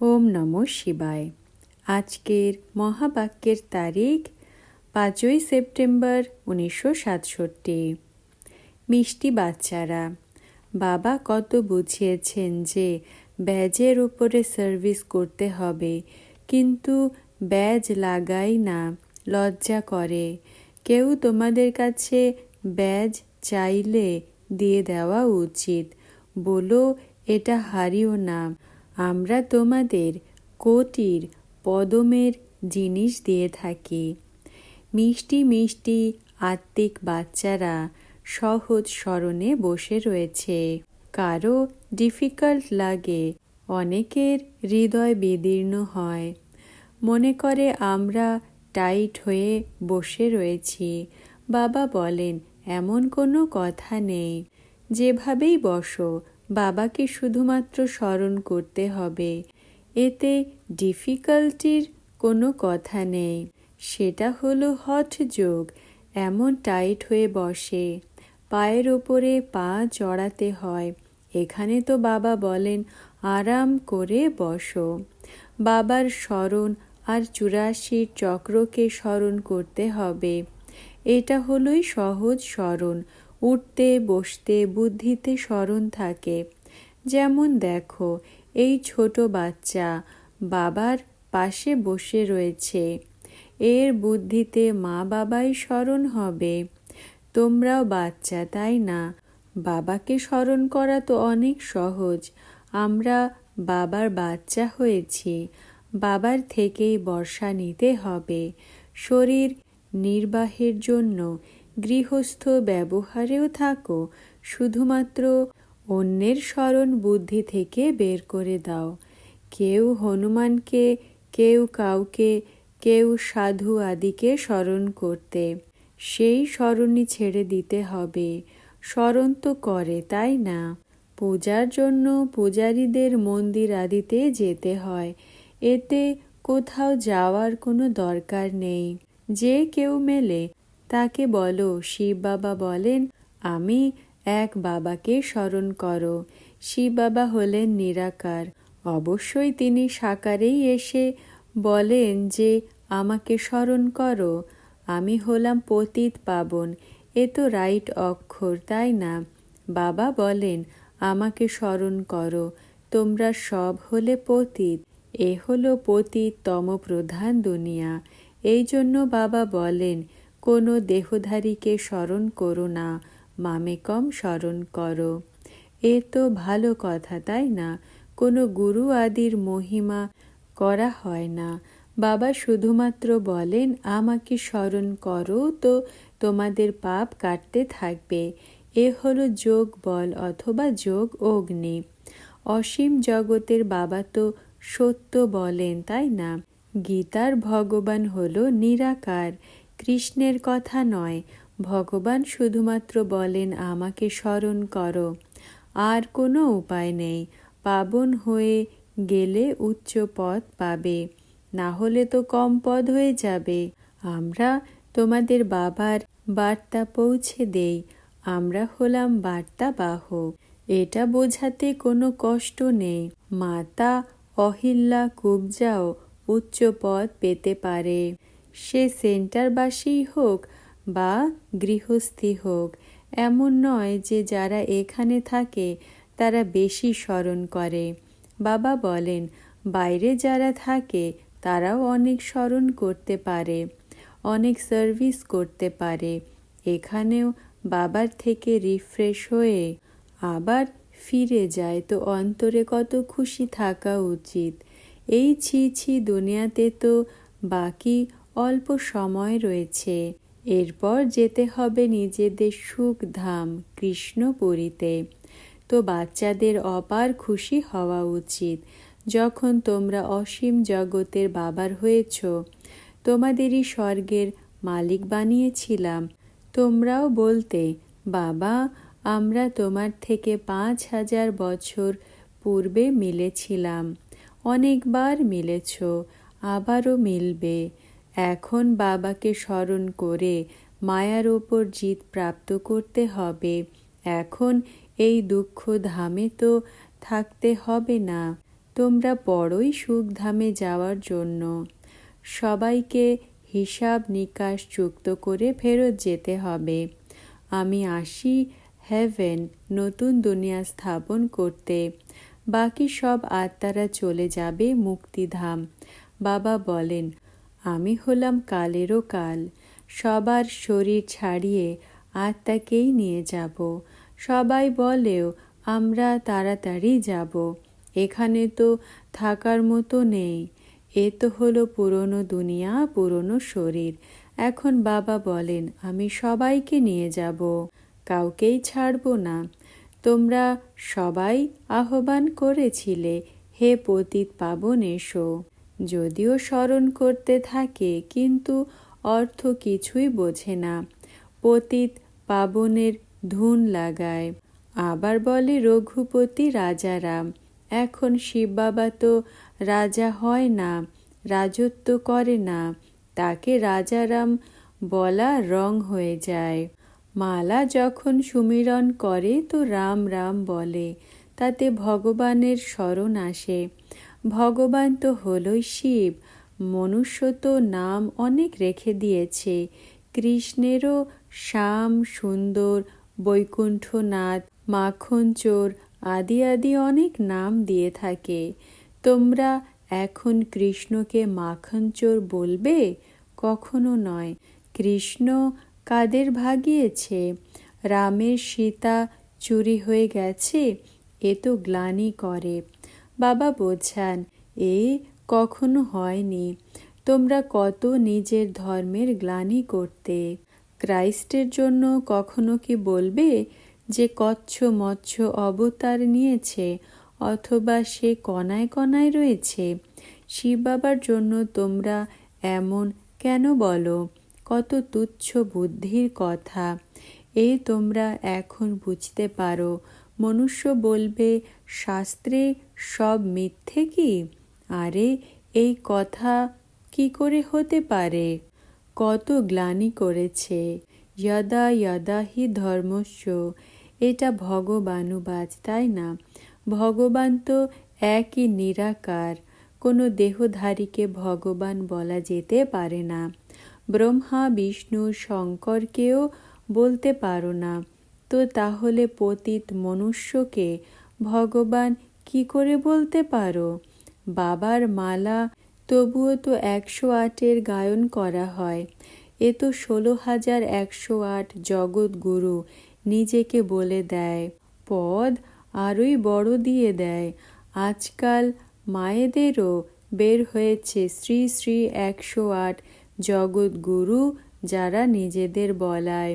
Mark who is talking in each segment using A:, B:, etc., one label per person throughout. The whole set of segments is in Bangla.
A: ওম নম শিবায়। আজকের মহাবাক্যের তারিখ পাঁচই সেপ্টেম্বর উনিশশো সাতষট্টি। মিষ্টি বাচ্চারা, বাবা কত বুঝিয়েছেন যে ব্যাজের ওপরে সার্ভিস করতে হবে, কিন্তু ব্যাজ লাগাই না, লজ্জা করে। কেউ তোমাদের কাছে ব্যাজ চাইলে দিয়ে দেওয়া উচিত। বলো, এটা হারিও না। আমরা তোমাদের কোটির পদমের জিনিস দিয়ে থাকি। মিষ্টি মিষ্টি আত্মিক বাচ্চারা সহজ স্মরণে বসে রয়েছে। কারও ডিফিকাল্ট লাগে, অনেকের হৃদয় বিদীর্ণ হয়। মনে করে আমরা টাইট হয়ে বসে রয়েছি। বাবা বলেন, এমন কোনো কথা নেই। যেভাবেই বসো বাবাকে শুধুমাত্র স্মরণ করতে হবে। এতে ডিফিকাল্টির কোনো কথা নেই। সেটা হলো হট যোগ, এমন টাইট হয়ে বসে। পায়ের ওপরে পা চড়াতে হয়। এখানে তো বাবা বলেন, আরাম করে বসো। বাবার স্মরণ আর চুরাশির চক্রকে স্মরণ করতে হবে। এটা হলোই সহজ স্মরণ। উঠতে, বসতে, বুদ্ধিতে স্মরণ থাকে। যেমন দেখো, এই ছোট বাচ্চা বাবার পাশে বসে রয়েছে। এর বুদ্ধিতে মা বাবাই স্মরণ হবে। তোমরাও বাচ্চা, তাই না? বাবাকে স্মরণ করা তো অনেক সহজ। আমরা বাবার বাচ্চা হয়েছি। বাবার থেকেই বর্ষা নিতে হবে। শরীর নির্বাহের জন্য গৃহস্থ ব্যবহারেও থাকো, শুধুমাত্র অন্যের স্মরণ বুদ্ধি থেকে বের করে দাও। কেউ হনুমানকে, কেউ কাউকে, কেউ সাধু আদিকে স্মরণ করতে। সেই স্মরণই ছেড়ে দিতে হবে। স্মরণ তো করে, তাই না? পূজার জন্য পূজারীদের মন্দির আদিতে যেতে হয়। এতে কোথাও যাওয়ার কোনো দরকার নেই। যে কেউ মেলে তাকে বলো, শিব বাবা বলেন, আমি এক বাবাকে স্মরণ করো। শিব বাবা হলেন নিরাকার। অবশ্যই তিনি সাকারেই এসে বলেন যে, আমাকে স্মরণ করো। আমি হলাম পতিত পাবন। এ তো রাইট অক্ষর, তাই না? বাবা বলেন, আমাকে স্মরণ করো। তোমরা সব হলে পতিত। এ হলো পতিত তম প্রধান দুনিয়া। এই জন্য বাবা বলেন কোনো দেহধারীকে স্মরণ করো না, মামেকম স্মরণ করো। এ তো ভালো কথা, তাই না? কোনো গুরু আদির মহিমা করা হয় না। বাবা শুধুমাত্র বলেন, আমাকে স্মরণ করো তো তোমাদের পাপ কাটতে থাকবে। এ হলো যোগ বল অথবা যোগ অগ্নি। অসীম জগতের বাবা তো সত্য বলেন, তাই না? গীতার ভগবান হলো নিরাকার। কৃষ্ণের কথা নয়, ভগবান শুধুমাত্র বলেন, আমাকে স্মরণ করো। আর কোনো উপায় নেই। পাবন হয়ে গেলে উচ্চ পদ পাবে। না হলে তো কম পদ হয়ে যাবে। আমরা তোমাদের বাবার বার্তা পৌঁছে দেই। আমরা হলাম বার্তা বাহক এটা বোঝাতে কোনো কষ্ট নেই। মাতা অহিল্লা কুবজাও উচ্চ পদ পেতে পারে। সে সেন্টারবাসী হোক বা গৃহস্থী হোক, এমন নয় যে যারা এখানে থাকে তারা বেশি স্মরণ করে। বাবা বলেন, বাইরে যারা থাকে তারাও অনেক স্মরণ করতে পারে, অনেক সার্ভিস করতে পারে। এখানেও বাবার থেকে রিফ্রেশ হয়ে আবার ফিরে যায়, তো অন্তরে কত খুশি থাকা উচিত। এই ছি ছি দুনিয়াতে তো বাকি অল্প সময় রয়েছে। এরপর যেতে হবে নিজেদের সুখ ধাম কৃষ্ণপুরীতে। তো বাচ্চাদের অপার খুশি হওয়া উচিত। যখন তোমরা অসীম জগতের বাবার হয়েছ, তোমাদেরই স্বর্গের মালিক বানিয়েছিলাম। তোমরাও বলতে, বাবা, আমরা তোমার থেকে পাঁচ হাজার বছর পূর্বে মিলেছিলাম। অনেকবার মিলেছ, আবারও মিলবে। এখন বাবাকে স্মরণ করে মায়ার ওপর জিত প্রাপ্ত করতে হবে। এখন এই দুঃখ ধামে তো থাকতে হবে না। তোমরা বড়ই সুখ ধামে যাওয়ার জন্য। সবাইকে হিসাব নিকাশ যুক্ত করে ফেরত যেতে হবে। আমি আসি হেভেন নতুন দুনিয়া স্থাপন করতে। বাকি সব আত্মারা চলে যাবে মুক্তিধাম। বাবা বলেন আমি হলাম কালেরও কাল। সবার শরীর ছাড়িয়ে আত্মাকেই নিয়ে যাব। সবাই বলেও আমরা তাড়াতাড়ি যাব। এখানে তো থাকার মতো নেই। এ তো হলো পুরনো দুনিয়া, পুরনো শরীর। এখন বাবা বলেন, আমি সবাইকে নিয়ে যাব। কাউকেই ছাড়ব না। তোমরা সবাই আহ্বান করেছিলে, হে পতিত পাবন এসো। যদিও স্মরণ করতে থাকে, কিন্তু অর্থ কিছুই বোঝে না। পতিত পাবনের ধুন লাগায়। আবার বলে রঘুপতি রাজারাম এখন শিব বাবা তো রাজা হয় না, রাজত্ব করে না, তাকে রাজারাম বলা রং হয়ে যায়। মালা যখন সুমিরন করে তো রাম রাম বলে, তাতে ভগবানের স্মরণ আসে। ভগবান তো হলই শিব। মনুষ্য তো নাম অনেক রেখে দিয়েছে। কৃষ্ণেরও শ্যাম, সুন্দর, বৈকুণ্ঠনাথ, মাখন, চোর আদি আদি অনেক নাম দিয়ে থাকে। তোমরা এখন কৃষ্ণকে মাখন, চোর বলবে? কখনো নয়। কৃষ্ণ কাদের ভাগিয়েছে? রামের সীতা চুরি হয়ে গেছে, এ তো গ্লানি করে। বাবা বোঝান, এ কখনো হয়নি। তোমরা কত নিজের ধর্মের গ্লানি করতে। ক্রাইস্টের জন্য কখনো কি বলবে যে কচ্ছ মৎস্য অবতার নিয়েছে অথবা সে কণায় কণায় রয়েছে? শিব বাবার জন্য তোমরা এমন কেন বলো? কত তুচ্ছ বুদ্ধির কথা। এই তোমরা এখন বুঝতে পারো। মনুষ্য বলবে, শাস্ত্রে সব মিথ্যে কি? আরে, এই কথা কি করে হতে পারে? কত গ্লানি করেছে। যদা যদা হি ধর্মস্য। এটা ভগবানুবাজ তাই না? ভগবান তো একই নিরাকার। কোনো দেহধারীকে ভগবান বলা যেতে পারে না। ব্রহ্মা, বিষ্ণু, শঙ্করকেও বলতে পারো না। তো তাহলে পতিত মনুষ্যকে ভগবান কি করে বলতে পারো? বাবার মালা তবুও তো একশো আটের গায়ন করা হয়। এ তো ষোলো হাজার একশো আট জগৎগুরু নিজেকে বলে দেয়, পদ আরই বড় দিয়ে দেয়। আজকাল মায়েদেরও বের হয়েছে শ্রী শ্রী একশো আট জগৎগুরু যারা নিজেদের বলায়।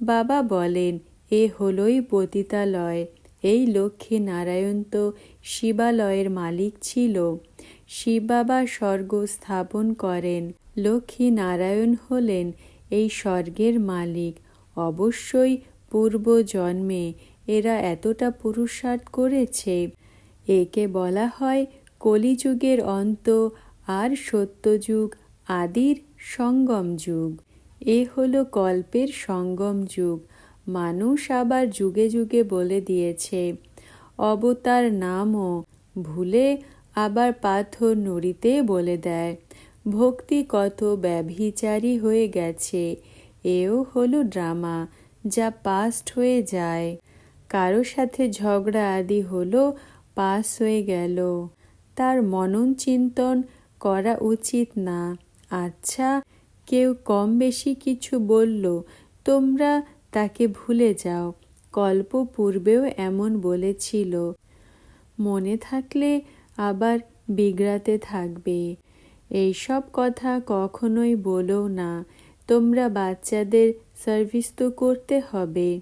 A: বাবা বলেন, এ হলই পতিতালয়। এই লক্ষ্মী নারায়ণ তো শিবালয়ের মালিক ছিল। শিব বাবা স্বর্গ স্থাপন করেন। লক্ষ্মী নারায়ণ হলেন এই স্বর্গের মালিক। অবশ্যই পূর্ব জন্মে এরা এতটা পুরুষার্থ করেছে। একে বলা হয় কলিযুগের অন্ত আর সত্যযুগ, আদির সঙ্গম যুগ। এ হলো কল্পের সঙ্গম যুগ। মানুষ আবার যুগে যুগে বলে দিয়েছে, অবতার নামও ভুলে আবার পাথর নড়িতে বলে দেয়। ভক্তি কত ব্যভিচারী হয়ে গেছে, এও হলো ড্রামা যা পাস্ট হয়ে যায়। কারও সাথে ঝগড়া আদি হলো পাস হয়ে গেল। তার মনন চিন্তন করা উচিত না। আচ্ছা কেউ কম বেশি কিছু বলল, তোমরা তাকে ভুলে যাও। কল্প পূর্বেও এমন বলেছিল। মনে থাকলে আবার বিগড়াতে থাকবে। এইসব কথা কখনোই বলো না। তোমরা বাচ্চাদের সার্ভিস তো করতে হবে।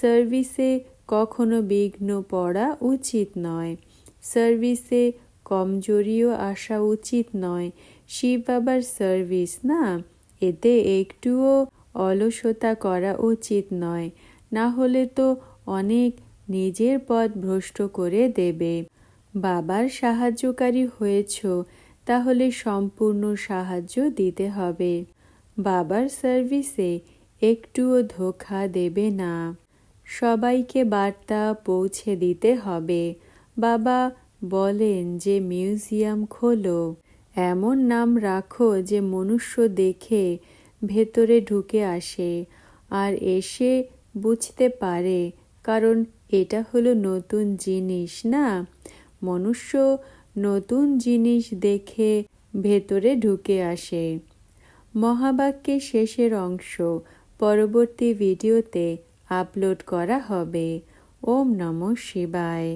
A: সার্ভিসে কখনো বিঘ্ন পড়া উচিত নয়। সার্ভিসে কমজোরিও আসা উচিত নয়। শিব বাবার সার্ভিস না? এতে একটুও অলসতা করা উচিত নয়। না হলে তো অনেক নিজের পথ ভ্রষ্ট করে দেবে। বাবার সাহায্যকারী হয়েছ, তাহলে সম্পূর্ণ সাহায্য দিতে হবে। বাবার সার্ভিসে একটুও ধোখা দেবে না। সবাইকে বার্তা পৌঁছে দিতে হবে। বাবা বলেন যে মিউজিয়াম খোলো। এমন নাম রাখো যে মনুষ্য দেখে ভেতরে ঢুকে আসে আর এসে বুঝতে পারে, কারণ এটা হলো নতুন জিনিস না? মনুষ্য নতুন জিনিস দেখে ভেতরে ঢুকে আসে। মহাবাক্যের শেষের অংশ পরবর্তী ভিডিওতে আপলোড করা হবে। ওম নম শিবায়।